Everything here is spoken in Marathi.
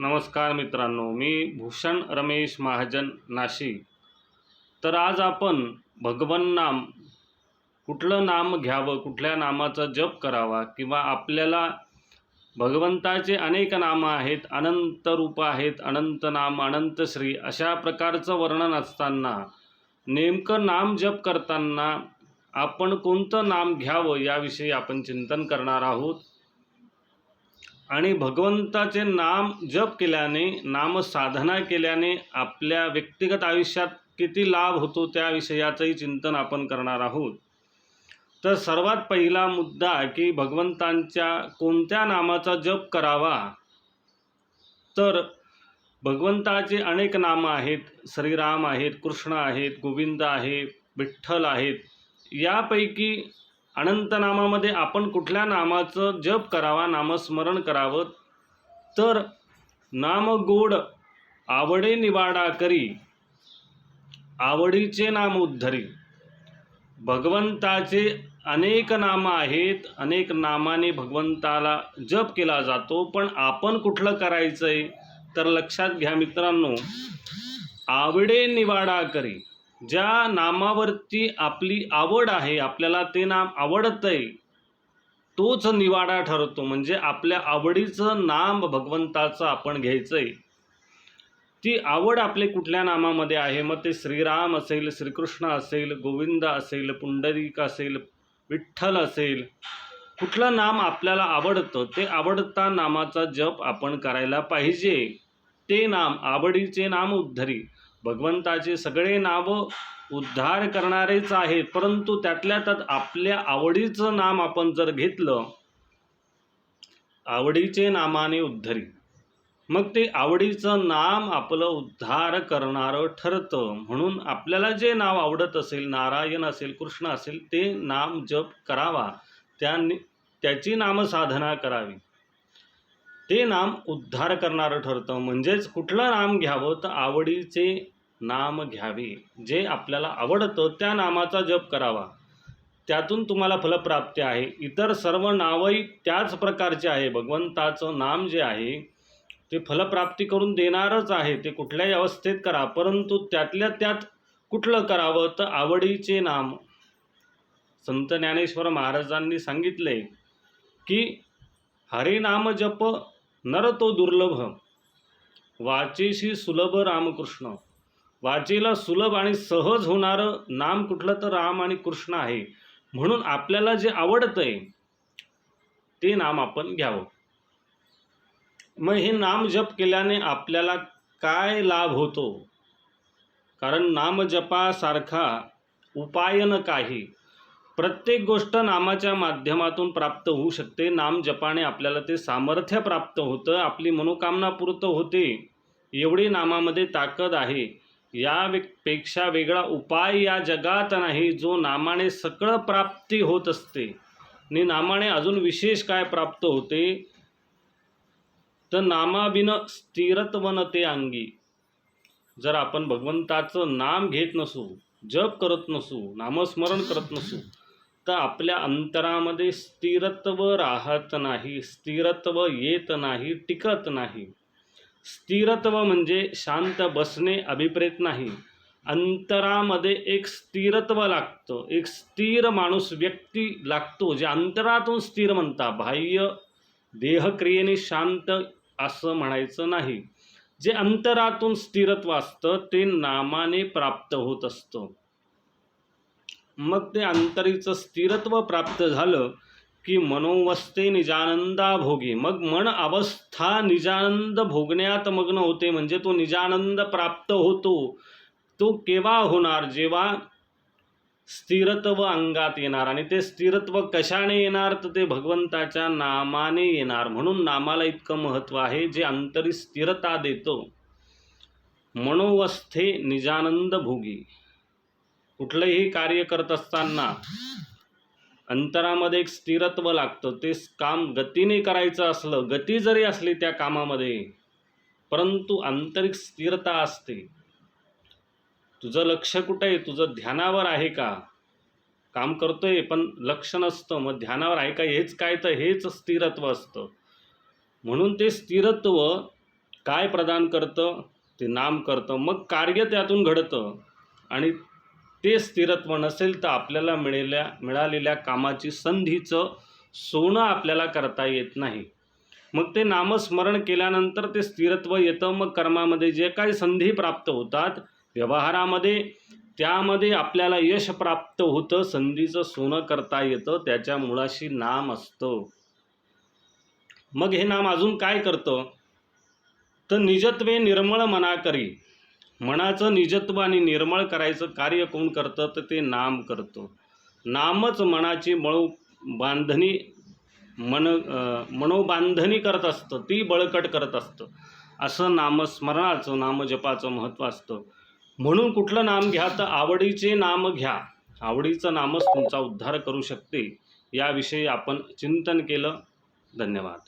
नमस्कार मित्रांनो मी भूषण रमेश महाजन नाशिक. तर आज आपण भगवन नाम कुठलं नाम घ्यावं कुठल्या नामाचा जप करावा किंवा आपल्याला भगवंताचे अनेक नामं आहेत अनंत रूप आहेत अनंत नाम अनंत श्री अशा प्रकारचं वर्णन असताना नेमकं नाम जप करताना आपण कोणतं नाम घ्यावं याविषयी आपण चिंतन करणार आहोत. आणि भगवंताचे नाम जप केल्याने नाम साधना केल्याने आपल्या व्यक्तिगत आयुष्यात किती लाभ होतो त्या विषयाचंही चिंतन आपण करणार आहोत. तर सर्वात पहिला मुद्दा की भगवंतांच्या कोणत्या नामाचा जप करावा? तर भगवंताचे अनेक नामं आहेत. श्रीराम आहेत कृष्ण आहेत गोविंद आहे विठ्ठल आहेत. यापैकी अनंत नामामध्ये आपण कुठल्या नामाचं जप करावा नामस्मरण करावं? तर नाम गोड आवडे निवाडा करी आवडीचे नाम उद्धरी. भगवंताचे अनेक नामं आहेत अनेक नामाने भगवंताला जप केला जातो पण आपण कुठलं करायचं आहे तर लक्षात घ्या मित्रांनो आवडे निवाडा करी. ज्या नामावरती आपली आवड आहे आपल्याला ते नाम आवडतंय तोच निवाडा ठरतो. म्हणजे आपल्या आवडीचं नाम भगवंताचं आपण घ्यायचं आहे ती आवड आपले कुठल्या नामामध्ये आहे? मग ते श्रीराम असेल श्रीकृष्ण असेल गोविंद असेल पुंडरीक असेल विठ्ठल असेल कुठलं नाम आपल्याला आवडतं ते आवडता नामाचा जप आपण करायला पाहिजे. ते नाम आवडीचे नाम उद्धरी. भगवंताचे सगळे नावं उद्धार करणारेच आहेत परंतु त्यातल्या त्यात आपल्या आवडीचं नाम आपण जर घेतलं आवडीचे नामाने उद्धरी. मग ते आवडीचं नाम आपलं उद्धार करणारं ठरतं. म्हणून आपल्याला जे नाव आवडत असेल नारायण असेल कृष्ण असेल ते नाम जप करावा. त्या त्याची नामसाधना करावी. ते नाम उद्धार करणारं ठरतं. म्हणजेच कुठलं नाम घ्यावं तर आवडीचे नाम घ्यावे. जे आपल्याला आवडतं त्या नामाचा जप करावा. त्यातून तुम्हाला फलप्राप्ती आहे. इतर सर्व नावही त्याच प्रकारचे आहे. भगवंताचं नाम जे आहे ते फलप्राप्ती करून देणारच आहे. ते कुठल्याही अवस्थेत करा. परंतु त्यातल्या त्यात कुठलं करावं तर आवडीचे नाम. संत ज्ञानेश्वर महाराजांनी सांगितले की हरिनाम जप नर तो दुर्लभ. वाचेशी सुलभ रामकृष्ण. वाचेला सुलभ आणि सहज होणारं नाम कुठलं तर राम आणि कृष्ण आहे. म्हणून आपल्याला जे आवडतंय ते नाम आपण घ्यावं. मग हे नाम जप केल्याने आपल्याला काय लाभ होतो? कारण नामजपासारखा उपाय न काही. प्रत्येक गोष्ट नामाच्या माध्यमातून प्राप्त होऊ शकते. नाम जपाने आपल्याला ते सामर्थ्य प्राप्त होतं. आपली मनोकामना पूर्त होते. एवढी नामामध्ये ताकद आहे. या पेक्षा वेगळा उपाय या जगात नाही जो नामाने सकळ प्राप्ती होत असते. आणि नामाने अजून विशेष काय प्राप्त होते? तर नामाबिन स्थिरत्व न ते अंगी. जर आपण भगवंताचं नाम घेत नसू जप करत नसू नामस्मरण करत नसू तर आपल्या अंतरामध्ये स्थिरत्व राहत नाही स्थिरत्व येत नाही टिकत नाही. स्थिरत्व म्हणजे शांत बसणे अभिप्रेत नाही. अंतरामध्ये एक स्थिरत्व लागतं. एक स्थिर माणूस व्यक्ती लागतो जे अंतरातून स्थिर म्हणता बाह्य देहक्रियेने शांत असं म्हणायचं नाही. जे अंतरातून स्थिरत्व असतं ते नामाने प्राप्त होत असतं. मग ते अंतरीचं स्थिरत्व प्राप्त झालं की मनोवस्थे निजानंदा भोगी। मग मन अवस्था निजानंद भोगण्यात मग्न होते म्हणजे तो निजानंद प्राप्त होतो. तो केव्हा होणार? जेव्हा स्थिरत्व अंगात येणार. आणि ते स्थिरत्व कशाने येणार? तर ते भगवंताच्या नामाने येणार. म्हणून नामाला इतकं महत्त्व आहे जे अंतरी स्थिरता देतो. मनोवस्थे निजानंद भोगी. कुठलंही कार्य करत असताना अंतरामध्ये एक स्थिरत्व लागतं. ते काम गतीने करायचं असलं गती जरी असली त्या कामामध्ये परंतु आंतरिक स्थिरता असते. तुझं लक्ष कुठं आहे? तुझं ध्यानावर आहे का? काम करतोय पण लक्ष नसतं. मग ध्यानावर आहे का? हेच काय? तर हेच स्थिरत्व असतं. म्हणून ते स्थिरत्व काय प्रदान करतं? ते नाम करतं. मग कार्य त्यातून घडतं. आणि ते स्थिरत्व नसेल तर आपल्याला मिळेल्या मिळालेल्या कामाची संधीचं सोनं आपल्याला करता येत नाही. मग ते नामस्मरण केल्यानंतर ते स्थिरत्व येतं. मग कर्मामध्ये जे काही संधी प्राप्त होतात व्यवहारामध्ये त्यामध्ये आपल्याला यश प्राप्त होतं संधीचं सोनं करता येतं त्याच्या मुळाशी नाम असतं. मग हे नाम अजून काय करतं? तर निजत्वे निर्मळ मना करी मनाचं निजत्व आणि निर्मळ करायचं कार्य कोण करतं? तर ते नाम करतं. नामच मनाची मळू बांधणी मन मनोबांधणी करत असतं. ती बळकट करत असतं. असं नामस्मरणाचं नामजपाचं महत्त्व असतं. म्हणून कुठलं नाम घ्या तर आवडीचे नाम घ्या. आवडीचं नामच तुमचा उद्धार करू शकते याविषयी आपण चिंतन केलं. धन्यवाद.